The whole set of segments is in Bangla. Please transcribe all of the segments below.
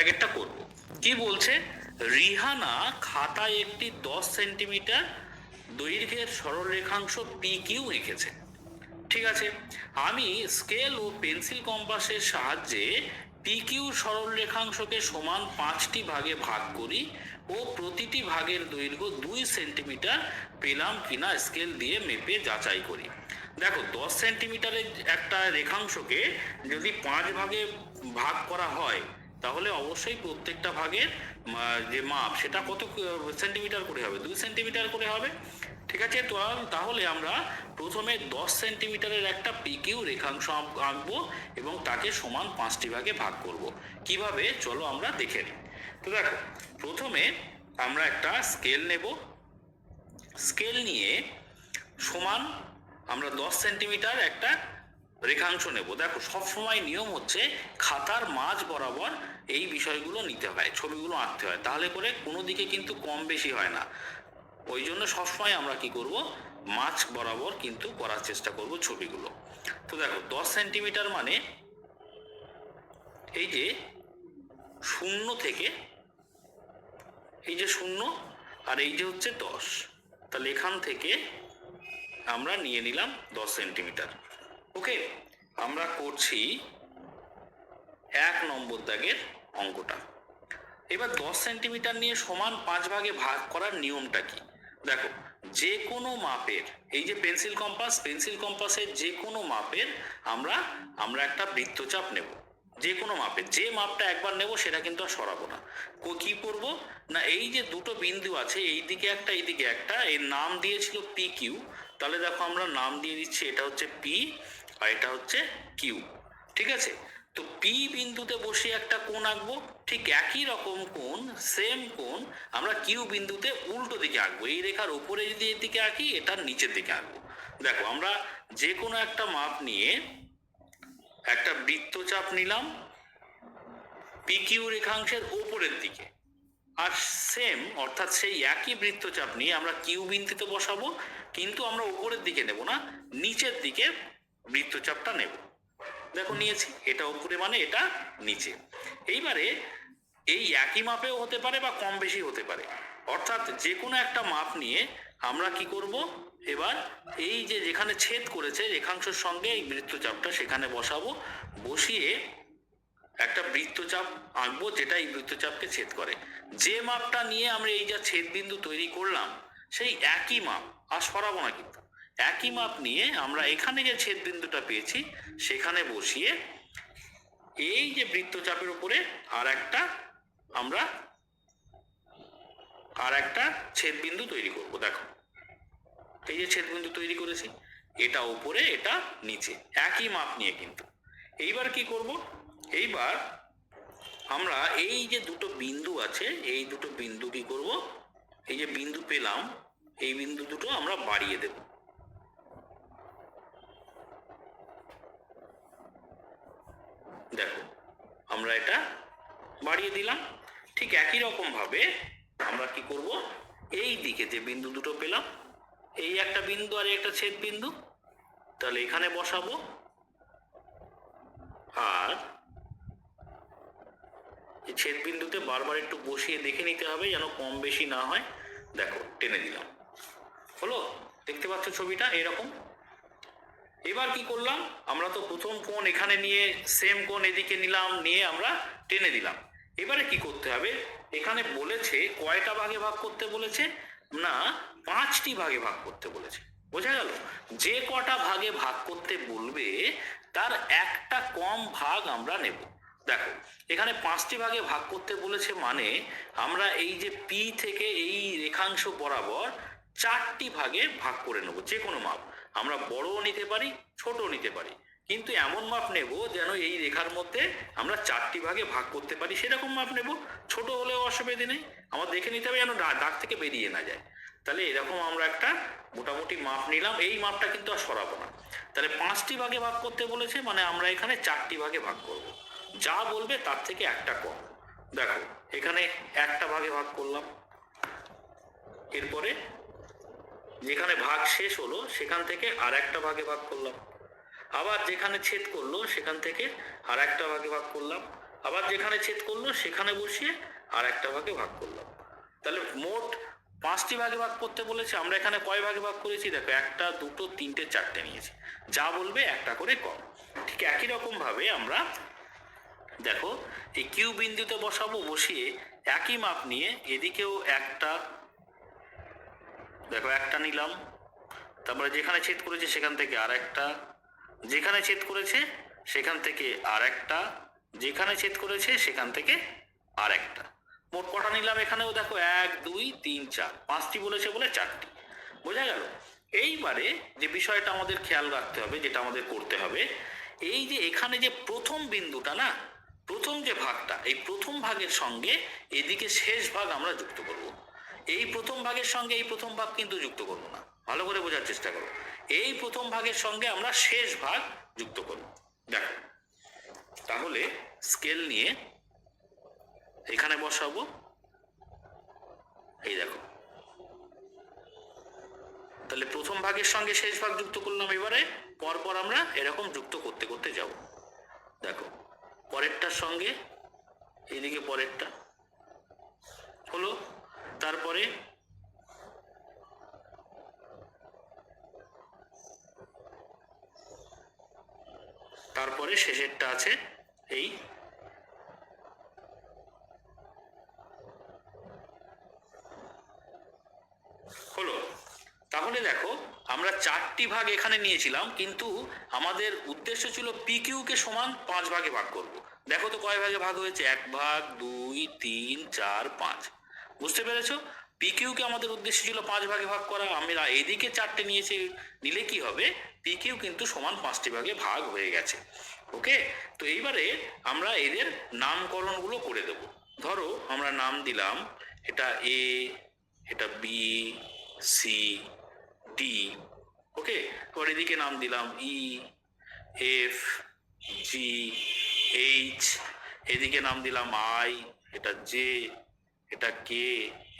দাগেরটা করব। কি বলছে? রিহানা খাতায় একটি দশ সেন্টিমিটার দৈর্ঘ্যের সরলরেখাংশ পি কিউ এঁকেছে ঠিক আছে, আমি স্কেল ও পেন্সিল কম্পাসের সাহায্যে পিকিউ সরল রেখাংশকে সমান পাঁচটি ভাগে ভাগ করি ও প্রতিটি ভাগের দৈর্ঘ্য দুই সেন্টিমিটার পেলাম কিনা স্কেল দিয়ে মেপে যাচাই করি। দেখো, দশ সেন্টিমিটারের একটা রেখাংশকে যদি পাঁচ ভাগে ভাগ করা হয় তাহলে অবশ্যই প্রত্যেকটা ভাগের যে মাপ, সেটা কত সেন্টিমিটার করে হবে? দুই সেন্টিমিটার করে হবে। ঠিক আছে? তো তাহলে আমরা প্রথমে দশ সেন্টিমিটারের একটা পিকিউ রেখাংশ আঁকবো এবং তাকে সমান পাঁচটি ভাগে ভাগ করব। কীভাবে? চলো আমরা দেখে নিই। তো দেখো, প্রথমে আমরা একটা স্কেল নেব। স্কেল নিয়ে সমান আমরা দশ সেন্টিমিটার একটা রেখাংশ নেব। দেখো, সবসময় নিয়ম হচ্ছে খাতার মাঝ বরাবর এই বিষয়গুলো নিতে হয়, ছবিগুলো আঁকতে হয়। তাহলে করে কোনো দিকে কিন্তু কম বেশি হয় না। ওই জন্য সবসময় আমরা কি করব? মাছ বরাবর কিন্তু করার চেষ্টা করব ছবিগুলো। তো দেখো, দশ সেন্টিমিটার মানে এই যে শূন্য থেকে এই যে শূন্য আর এই যে হচ্ছে দশ। তাহলে এখান থেকে আমরা নিয়ে নিলাম দশ সেন্টিমিটার। ওকে আমরা করছি এক নম্বর দাগের অঙ্কটা। এবার দশ সেন্টিমিটার নিয়ে সমান পাঁচ ভাগে ভাগ করার নিয়মটা কি? দেখো, যে কোনো মাপের, এই যে পেন্সিল কম্পাস, পেন্সিল কম্পাসের যে কোনো মাপের আমরা আমরা একটা বৃত্তচাপ নেব। যে কোনো মাপের, যে মাপটা একবার নেব সেটা কিন্তু আর সরাবো না। কো- কি করব? না, এই যে দুটো বিন্দু আছে, এই দিকে একটা, এই দিকে একটা, এর নাম দিয়েছিল পি কিউ তাহলে দেখো আমরা নাম দিয়ে দিচ্ছি, এটা হচ্ছে পি আর এটা হচ্ছে কিউ ঠিক আছে? তো পি বিন্দুতে বসে একটা কোণ আঁকবো, ঠিক একই রকম কোণ সেম কোণ, আমরা কিউ বিন্দুতে উল্টো দিকে আঁকবো। এই রেখার উপরে যদি এই দিকে আঁকি, এটার নিচের দিকে আঁকবো। দেখো, আমরা যে কোনো একটা মাপ নিয়ে একটা বৃত্তচাপ নিলাম পি কিউ রেখাংশের ওপরের দিকে। আর সেম অর্থাৎ সেই একই বৃত্তচাপ নিয়ে আমরা কিউ বিন্দুতে বসাবো, কিন্তু আমরা উপরের দিকে নেব না, নিচের দিকে বৃত্তচাপটা নেব। দেখো নিয়েছি, এটা উপরে মানে এটা নিচে। এইবারে এই একই মাপেও হতে পারে বা কম বেশি হতে পারে। অর্থাৎ যে কোনো একটা মাপ নিয়ে আমরা কি করব? এবার এই যে যেখানে ছেদ করেছে, রেখাংশের সঙ্গে এই বৃত্তচাপটা সেখানে বসাবো। বসিয়ে একটা বৃত্তচাপ আঁকবো, যেটা এই বৃত্তচাপকে ছেদ করে। যে মাপটা নিয়ে আমরা এই যা ছেদ বিন্দু তৈরি করলাম, সেই একই মাপ। আর সরাবো না কিন্তু। একই মাপ নিয়ে আমরা এখানে যে ছেদ বিন্দুটা পেয়েছি, সেখানে বসিয়ে এই যে বৃত্তচাপের উপরে আর একটা আমরা আর একটা ছেদ বিন্দু তৈরি করব, দেখো। এই যে ছেদ বিন্দু তৈরি করেছি, এটা উপরে, এটা নিচে, একই মাপ নিয়ে কিন্তু। এইবার কি করব? এইবার আমরা এই যে দুটো বিন্দু আছে, এই দুটো বিন্দু কি করব? এই যে বিন্দু পেলাম, এই বিন্দু দুটো আমরা বাড়িয়ে দেব দেখো আমরা এটা বাড়িয়ে দিলাম। ঠিক একই রকম ভাবে আমরা কি করব? এই দিকে যে বিন্দু দুটো পেলাম, এই একটা বিন্দু আর একটা ছেদ বিন্দু, তাহলে এখানে বসাবো। আর এই ছেদ বিন্দুতে বারবার একটু বসিয়ে দেখে নিতে হবে যেন কম বেশি না হয়। দেখো, টেনে দিলাম। হলো? দেখতে পাচ্ছ ছবিটা এরকম। এবার কি করলাম? আমরা তো প্রথম কোণ এখানে নিয়ে সেম কোণ এদিকে নিলাম, নিয়ে আমরা টেনে দিলাম। এবারে কি করতে হবে? এখানে বলেছে কয়টা ভাগে ভাগ করতে বলেছে? না, পাঁচটি ভাগে ভাগ করতে বলেছে। বোঝা গেল? যে কটা ভাগে ভাগ করতে বলবে, তার একটা কম ভাগ আমরা নেব। দেখো, এখানে পাঁচটি ভাগে ভাগ করতে বলেছে মানে আমরা এই যে পি থেকে এই রেখাংশ বরাবর চারটি ভাগে ভাগ করে নেব। যে কোনো মাপ। আমরা বড়ও নিতে পারি, ছোটও নিতে পারি। কিন্তু এমন মাপ নেব যেন এই রেখার মধ্যে আমরা চারটি ভাগে ভাগ করতে পারি। সেরকম মাপ নেব। ছোট হলেও অসুবিধে নেই। আমার দেখে নিতে হবে যেন দাগ থেকে বেরিয়ে না যায়। তাহলে এরকম আমরা একটা মোটামুটি মাপ নিলাম। এই মাপটা কিন্তু আর সরাবো না। তাহলে পাঁচটি ভাগে ভাগ করতে বলেছে মানে আমরা এখানে চারটি ভাগে ভাগ করব। যা বলবে তার থেকে একটা কম। দেখো, এখানে একটা ভাগে ভাগ করলাম। এরপরে যেখানে ভাগ শেষ হলো, সেখান থেকে আর একটা ভাগে ভাগ করলাম। আবার যেখানে ছেদ করল, সেখান থেকে আর একটা ভাগে ভাগ করলাম। আবার যেখানে ছেদ করল, সেখানে বসিয়ে আর একটা ভাগে ভাগ করলাম। তাহলে মোট পাঁচটি ভাগে ভাগ করতে বলেছে, আমরা এখানে কয় ভাগে ভাগ করেছি? দেখো, একটা, দুটো, তিনটে, চারটে নিয়েছি। যা বলবে একটা করে কম ঠিক একই রকম ভাবে আমরা দেখো, এই কিউ বিন্দুতে বসাবো, বসিয়ে একই মাপ নিয়ে এদিকেও একটা, দেখো, একটা নিলাম। তারপরে যেখানে ছেদ করেছে, সেখান থেকে আর একটা যেখানে ছেদ করেছে, সেখান থেকে আর একটা যেখানে ছেদ করেছে, সেখান থেকে আর একটা মোট কটা নিলাম এখানেও? দেখো, এক, দুই, তিন, চার। পাঁচটি বলেছে বলে চারটি। বোঝা গেল? এইবারে যে বিষয়টা আমাদের খেয়াল রাখতে হবে, যেটা আমাদের করতে হবে, এই যে এখানে যে প্রথম বিন্দুটা না, প্রথম যে ভাগটা, এই প্রথম ভাগের সঙ্গে এদিকে শেষ ভাগ আমরা যুক্ত করব। এই প্রথম ভাগের সঙ্গে এই প্রথম ভাগ কিন্তু যুক্ত করব না। ভালো করে বোঝার চেষ্টা করো। এই প্রথম ভাগের সঙ্গে আমরা শেষ ভাগ যুক্ত করব। দেখো, তাহলে স্কেল নিয়ে এখানে বসাবো। এই দেখো। তাহলে প্রথম ভাগের সঙ্গে শেষ ভাগ যুক্ত করলাম এবারে, পরপর আমরা এরকম যুক্ত করতে করতে যাব। দেখো, পরেরটার সঙ্গে, এইদিকে পরেরটা হলো, তারপরে তারপরে শেষেরটা আছে এই হলো। তাহলে দেখো, আমরা চারটি ভাগ এখানে নিয়েছিলাম, কিন্তু আমাদের উদ্দেশ্য ছিল পিকিউকে সমান পাঁচ ভাগে ভাগ করব। দেখো তো কয় ভাগে ভাগ হয়েছে? এক ভাগ, দুই, তিন, চার, পাঁচ। বুঝতে পেরেছ? পিকিউকে আমাদের উদ্দেশ্য ছিল পাঁচ ভাগে ভাগ করা। আমরা এদিকে চারটে নিয়েছি, নিলে কি হবে? পিকিউ কিন্তু সমান পাঁচটি ভাগে ভাগ হয়ে গেছে। ওকে তো এইবারে আমরা এদের নামকরণগুলো করে দেব। ধরো, আমরা নাম দিলাম, এটা এ এটা বি সি ডি ওকে এবার এদিকে নাম দিলাম ই এফ জি এইচ এদিকে নাম দিলাম আই এটা জে এটা কে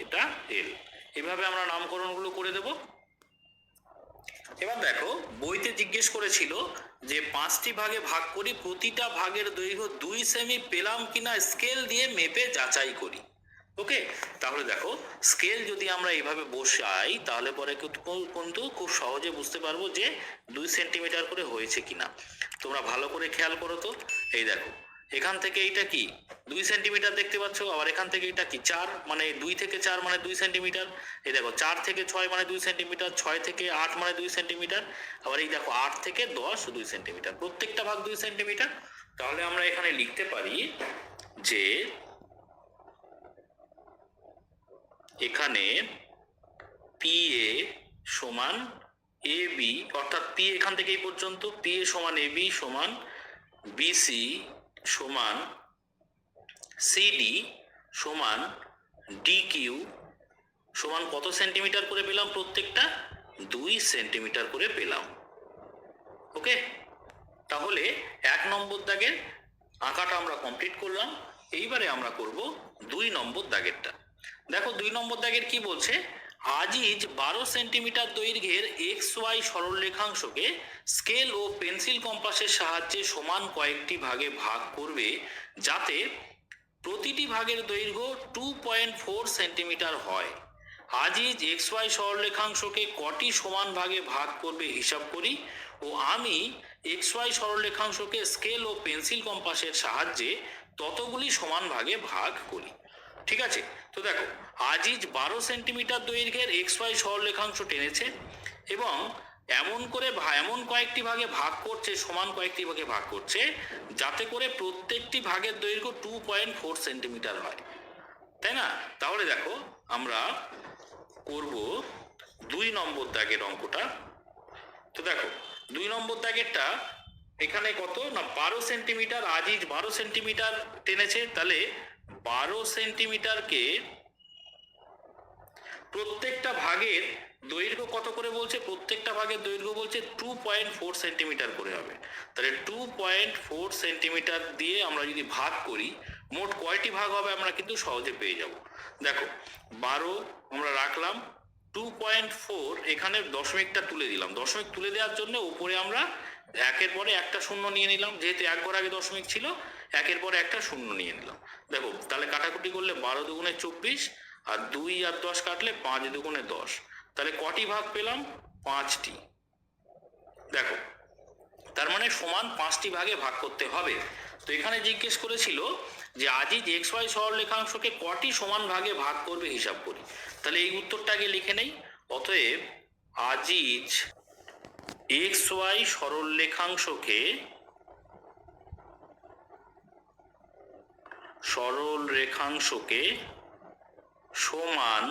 এটা এল। এভাবে আমরা নামকরণগুলো করে দেব। এবার দেখো, বইতে জিজ্ঞেস করেছিল যে পাঁচটি ভাগে ভাগ করি, প্রতিটা ভাগের দৈর্ঘ্য দুই সেমি পেলাম কিনা স্কেল দিয়ে মেপে যাচাই করি। ওকে? তাহলে দেখো স্কেল যদি আমরা এইভাবে বসাই, তাহলে পরে কিন্তু- খুব সহজে বুঝতে পারব যে দুই সেন্টিমিটার করে হয়েছে কিনা। তোমরা ভালো করে খেয়াল করো তো। এই দেখো এখান থেকে এইটা কি? দুই সেন্টিমিটার দেখতে পাচ্ছ, আবার এখান থেকে এটা কি? চার মানে দুই থেকে চার মানে দুই সেন্টিমিটার এই দেখো, চার থেকে ছয় মানে দুই সেন্টিমিটার ছয় থেকে আট মানে দুই সেন্টিমিটার আবার এই দেখো, আট থেকে দশ দুই সেন্টিমিটার প্রত্যেকটা ভাগ দুই সেন্টিমিটার তাহলে আমরা এখানে লিখতে পারি যে এখানে পি এ সমান এ বি অর্থাৎ পি এখান থেকে এই পর্যন্ত পি এ সমান এ বি সমান বিসি সমান সিডি সমান ডি কিউ সমান কত সেন্টিমিটার করে পেলাম প্রত্যেকটা? দুই সেন্টিমিটার করে পেলাম। ওকে তাহলে এক নম্বর দাগের আঁকাটা আমরা কমপ্লিট করলাম। এইবারে আমরা করব দুই নম্বর দাগেরটা। দেখো দুই নম্বর দাগের কি বলছে? আজিজ বারো সেন্টিমিটার দৈর্ঘ্যের এক্স ওয়াই সরল সরলরেখাংশকে স্কেল ও পেন্সিল কম্পাসের সাহায্যে সমান কয়েকটি ভাগে ভাগ করবে, যাতে প্রতিটি ভাগের দৈর্ঘ্য টু পয়েন্ট ফোর সেন্টিমিটার হয়। আজিজ এক্স ওয়াই সরলরেখাংশকে কটি সমান ভাগে ভাগ করবে হিসাব করি ও আমি এক্স ওয়াই সরলরেখাংশকে স্কেল ও পেন্সিল কম্পাসের সাহায্যে ততগুলি সমান ভাগে ভাগ করি। ঠিক আছে? তো দেখো, আজিজ বারো সেন্টিমিটার দৈর্ঘ্যের এক্স ওয়াই সরলরেখাংশ টেনেছে এবং এমন করে এমন কয়েকটি ভাগে ভাগ করছে, সমান কয়েকটি ভাগে ভাগ করছে, যাতে করে প্রত্যেকটি ভাগের দৈর্ঘ্য টু পয়েন্ট ফোর সেন্টিমিটার হয়। তাই না? তাহলে দেখো, আমরা করব দুই নম্বর দাগের অঙ্কটা। তো দেখো, দুই নম্বর দাগেরটা এখানে কত? না, বারো সেন্টিমিটার, আজিজ বারো সেন্টিমিটার টেনেছে, তাহলে বারো সেন্টিমিটারকে প্রত্যেকটা ভাগের দৈর্ঘ্য কত করে বলছে? প্রত্যেকটা ভাগের দৈর্ঘ্য বলছে টু পয়েন্ট ফোর সেন্টিমিটার করে হবে। তাহলে টু পয়েন্ট ফোর সেন্টিমিটার দিয়ে আমরা যদি ভাগ করি, মোট কয়টি ভাগ হবে আমরা কিন্তু সহজে পেয়ে যাব। দেখো, বারো আমরা রাখলাম টু পয়েন্ট ফোর এখানে দশমিকটা তুলে দিলাম। দশমিক তুলে দেওয়ার জন্য উপরে আমরা একের পরে একটা শূন্য নিয়ে নিলাম, যেহেতু এক ঘর আগে দশমিক ছিল, একের পরে একটা শূন্য নিয়ে নিলাম। দেখো, তাহলে কাটাকুটি করলে বারো দুগুণে চব্বিশ আর দুই আর দশ কাটলে পাঁচ দুগুণে দশ। তাহলে কটি ভাগ পেলাম? পাঁচটি। দেখো, তার মানে সমান পাঁচটি ভাগে ভাগ করতে হবে। তো এখানে জিজ্ঞেস করেছিল যে আজিজ এক্স ওয়াই সরল লেখাংশকে কটি সমান ভাগে ভাগ করবে হিসাব করি। তাহলে এই উত্তরটাকে লিখে নেই, অতএব আজিজ এক্স ওয়াই সরল লেখাংশকে সরল রেখাংশকে সমান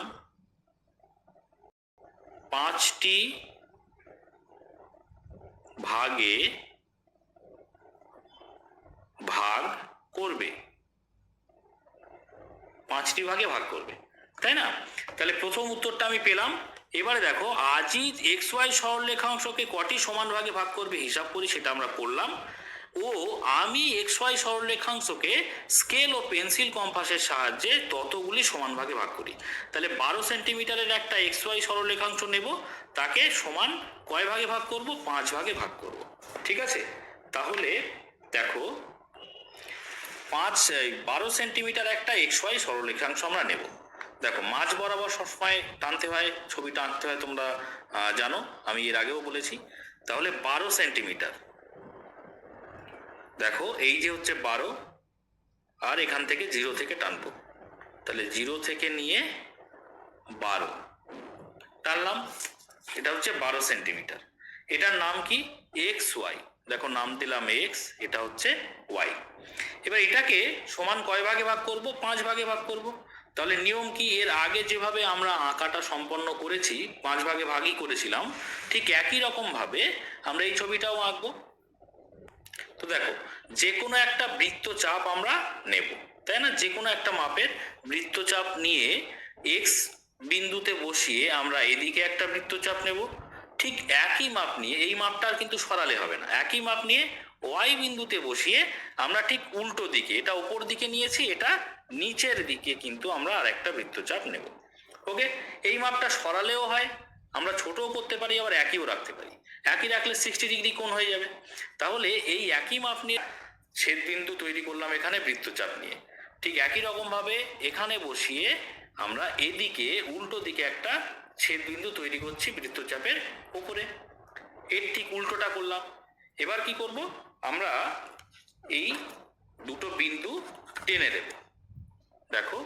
পাঁচটি ভাগে ভাগ করবে। পাঁচটি ভাগে ভাগ করবে, তাই না? তাহলে প্রথম উত্তরটা আমি পেলাম। এবারে দেখো আজিজ এক্স ওয়াই সরল লেখাংশকে কটি সমান ভাগে ভাগ করবে হিসাব করি, সেটা আমরা করলাম ও, আমি এক্স ওয়াই সরল লেখাংশকে স্কেল ও পেন্সিল কম্পাসের সাহায্যে ততগুলি সমান ভাগে ভাগ করি। তাহলে বারো সেন্টিমিটারের একটা এক্স ওয়াই সরল লেখাংশ নেব, তাকে সমান কয় ভাগে ভাগ করব? পাঁচ ভাগে ভাগ করব। ঠিক আছে? তাহলে দেখো, পাঁচ, বারো সেন্টিমিটার একটা এক্স ওয়াই সরলরেখাংশ আমরা নেব। দেখো, মাঝ বরাবর সবসময় টানতে হয়, ছবি টানতে হয় তোমরা জানো, আমি এর আগেও বলেছি। তাহলে বারো সেন্টিমিটার। দেখো, এই যে হচ্ছে বারো, আর এখান থেকে জিরো থেকে টানবো। তাহলে জিরো থেকে নিয়ে বারো। টানলাম, এটা হচ্ছে বারো সেন্টিমিটার। এটার নাম কি? X Y. দেখো, নাম দিলাম এক্স, এটা হচ্ছে ওয়াই। এবার এটাকে সমান কয় ভাগে ভাগ করব? পাঁচ ভাগে ভাগ করব। তাহলে নিয়ম কি? এর আগে যেভাবে আমরা আঁকাটা সম্পন্ন করেছি, পাঁচ ভাগে ভাগই করেছিলাম, ঠিক একই রকম ভাবে আমরা এই ছবিটাও আঁকবো। তো দেখো যে কোনো একটা বৃত্তচাপ আমরা নেব, তাই না? যে কোনো একটা মাপের বৃত্তচাপ নিয়ে এক্স বিন্দুতে বসিয়ে আমরা এদিকে একটা বৃত্তচাপ নেব। ঠিক একই মাপ নিয়ে, এই মাপটা আর কিন্তু সরালে হবে না। একই মাপ নিয়ে ওয়াই বিন্দুতে বসিয়ে আমরা ঠিক উল্টো দিকে, এটা উপর দিকে নিয়েছি, এটা নিচের দিকে কিন্তু আমরা আর একটা বৃত্তচাপ নেব। ওকে এই মাপটা সরালেও হয়, আমরা ছোটও করতে পারি, আবার একইও রাখতে পারি। একই রাখলে সিক্সটি ডিগ্রি কোণ হয়ে যাবে। তাহলে এই একই মাপ নিয়ে ছেদ বিন্দু তৈরি করলাম এখানে বৃত্তচাপ নিয়ে। ঠিক একই রকম ভাবে এখানে বসিয়ে আমরা এদিকে, উল্টো দিকে একটা ছেদ বিন্দু তৈরি করছি বৃত্তচাপের উপরে। এর ঠিক উল্টোটা করলাম। এবার কি করব? আমরা এই দুটো বিন্দু টেনে দেব। দেখো,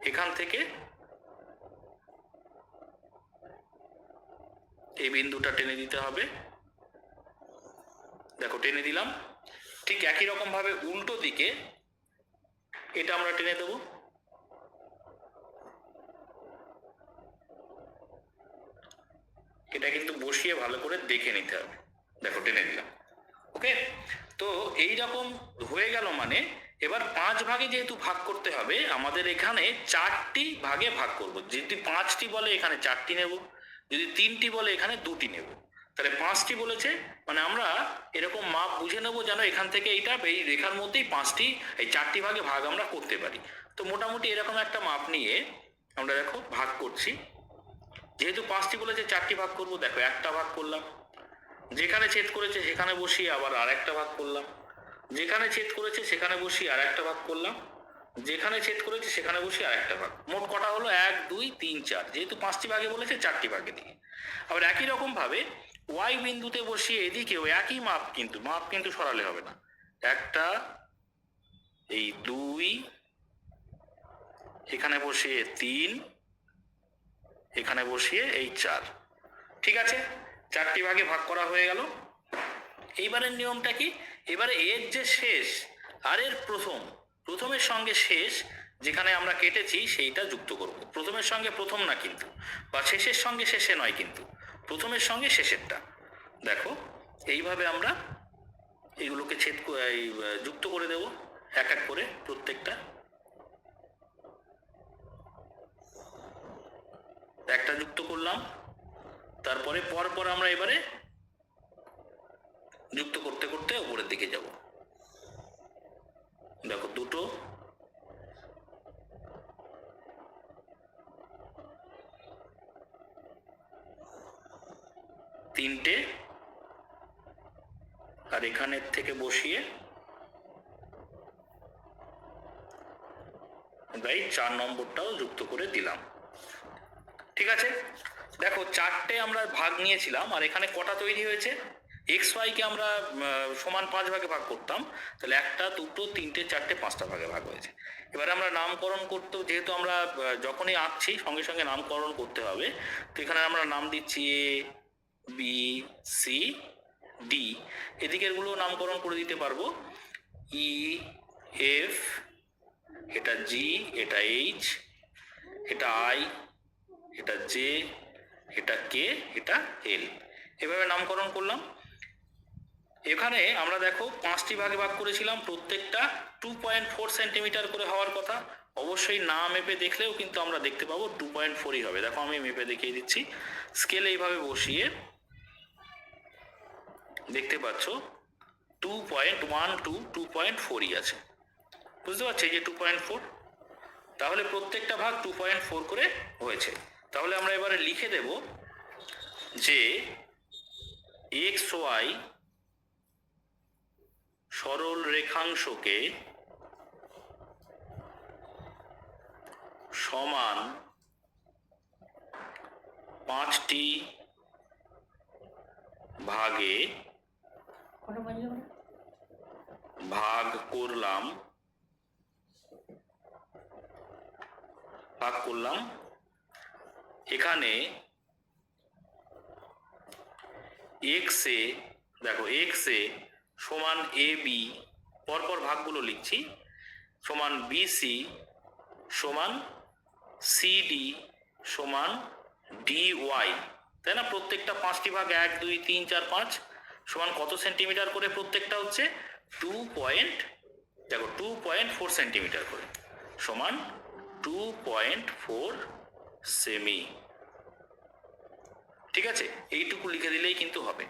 এখান থেকে এই বিন্দুটা টেনে দিতে হবে। দেখো, টেনে দিলাম। ঠিক একই রকম ভাবে উল্টো দিকে এটা আমরা টেনে দেবো। এটা কিন্তু বসিয়ে ভালো করে দেখে নিতে হবে। দেখো, টেনে দিলাম। ওকে? তো এই রকম হয়ে গেল মানে এবার পাঁচ ভাগে যেহেতু ভাগ করতে হবে, আমাদের এখানে চারটি ভাগে ভাগ করব। যদি পাঁচটি বলে এখানে চারটি নেব, যদি তিনটি বলে এখানে দুটি নেব। তাহলে পাঁচটি বলেছে মানে আমরা এরকম মাপ বুঝে নেব যেন এখান থেকে এইটা এই রেখার মধ্যেই পাঁচটি, এই চারটি ভাগে ভাগ আমরা করতে পারি। তো মোটামুটি এরকম একটা মাপ নিয়ে আমরা দেখো ভাগ করছি। যেহেতু পাঁচটি বলেছে, চারটি ভাগ করব, দেখো একটা ভাগ করলাম। যেখানে ছেদ করেছে সেখানে বসিয়ে আবার আর একটা ভাগ করলাম। যেখানে ছেদ করেছে সেখানে বসিয়ে আর একটা ভাগ করলাম। যেখানে ছেদ করেছে সেখানে বসি আর একটা ভাগ। মোট কটা হলো? এক, দুই, তিন, চার। যেহেতু পাঁচটি ভাগে বলেছে, চারটি ভাগে দিয়ে। আবার একই রকম ভাবে ওয়াই বিন্দুতে বসিয়ে এদিকেও একই মাপ কিন্তু মাপ কিন্তু সরালে হবে না। একটা, এই দুই, এখানে বসিয়ে তিন, এখানে বসিয়ে এই চার। ঠিক আছে? চারটি ভাগে ভাগ করা হয়ে গেল। এইবারের নিয়মটা কি? এবারে এর যে শেষ আর এর প্রথম, প্রথমের সঙ্গে শেষ যেখানে আমরা কেটেছি সেইটা যুক্ত করব। প্রথমের সঙ্গে প্রথম না কিন্তু, বা শেষের সঙ্গে শেষে নয় কিন্তু, প্রথমের সঙ্গে শেষেরটা। দেখো, এইভাবে আমরা এগুলোকে ছেদ যুক্ত করে দেব, এক এক করে প্রত্যেকটা। একটা যুক্ত করলাম, তারপরে পর পর আমরা এবারে যুক্ত করতে করতে উপরের দিকে যাব। দেখো, দুটো। তিনটে। আর এখানের থেকে বসিয়ে এই চার নম্বরটাও যুক্ত করে দিলাম। ঠিক আছে? দেখো, চারটে আমরা ভাগ নিয়েছিলাম, আর এখানে কটা তৈরি হয়েছে? এক্স ওয়াইকে আমরা সমান পাঁচ ভাগে ভাগ করতাম, তাহলে একটা, দুটো, তিনটে, চারটে, পাঁচটা ভাগে ভাগ হয়েছে। এবারে আমরা নামকরণ করতে, যেহেতু আমরা যখনই আঁকছি, সঙ্গে সঙ্গে নামকরণ করতে হবে, তো এখানে আমরা নাম দিচ্ছি এ বি সি ডি এদিকেরগুলো নামকরণ করে দিতে পারব। ই এফ এটা জি এটা এইচ এটা আই এটা জে এটা কে এটা এল এভাবে নামকরণ করলাম। এখানে আমরা দেখো পাঁচটি ভাগে ভাগ করেছিলাম, প্রত্যেকটা টু পয়েন্ট ফোর সেন্টিমিটার করে হওয়ার কথা। অবশ্যই না মেপে দেখলেও কিন্তু আমরা দেখতে পাবো টু পয়েন্ট ফোরই হবে। দেখো আমি মেপে দেখিয়ে দিচ্ছি। স্কেলে এইভাবে বসিয়ে দেখতে পাচ্ছ two point one two two point ফোরই আছে। বুঝতে পারছি যে টু পয়েন্ট ফোর তাহলে প্রত্যেকটা ভাগ টু পয়েন্ট ফোর করে হয়েছে। তাহলে আমরা এবারে লিখে দেব যে এক্স ওয়াই সরল রেখাংশকে সমান পাঁচটি ভাগে? ভাগ করলাম ভাগ করলাম এখানে এক্স দেখো এক্স সমান এ বি পরপর ভাগগুলো লিখছি। সমান বিসি সমান সিডি সমান ডি ওয়াই তাই না? প্রত্যেকটা পাঁচটি ভাগ এক, দুই, তিন, চার, পাঁচ। সমান কত সেন্টিমিটার করে প্রত্যেকটা হচ্ছে? টু পয়েন্ট দেখো টু পয়েন্ট ফোর সেন্টিমিটার করে। সমান টু পয়েন্ট ফোর সেমি ঠিক আছে? এইটুকু লিখে দিলেই কিন্তু হবে।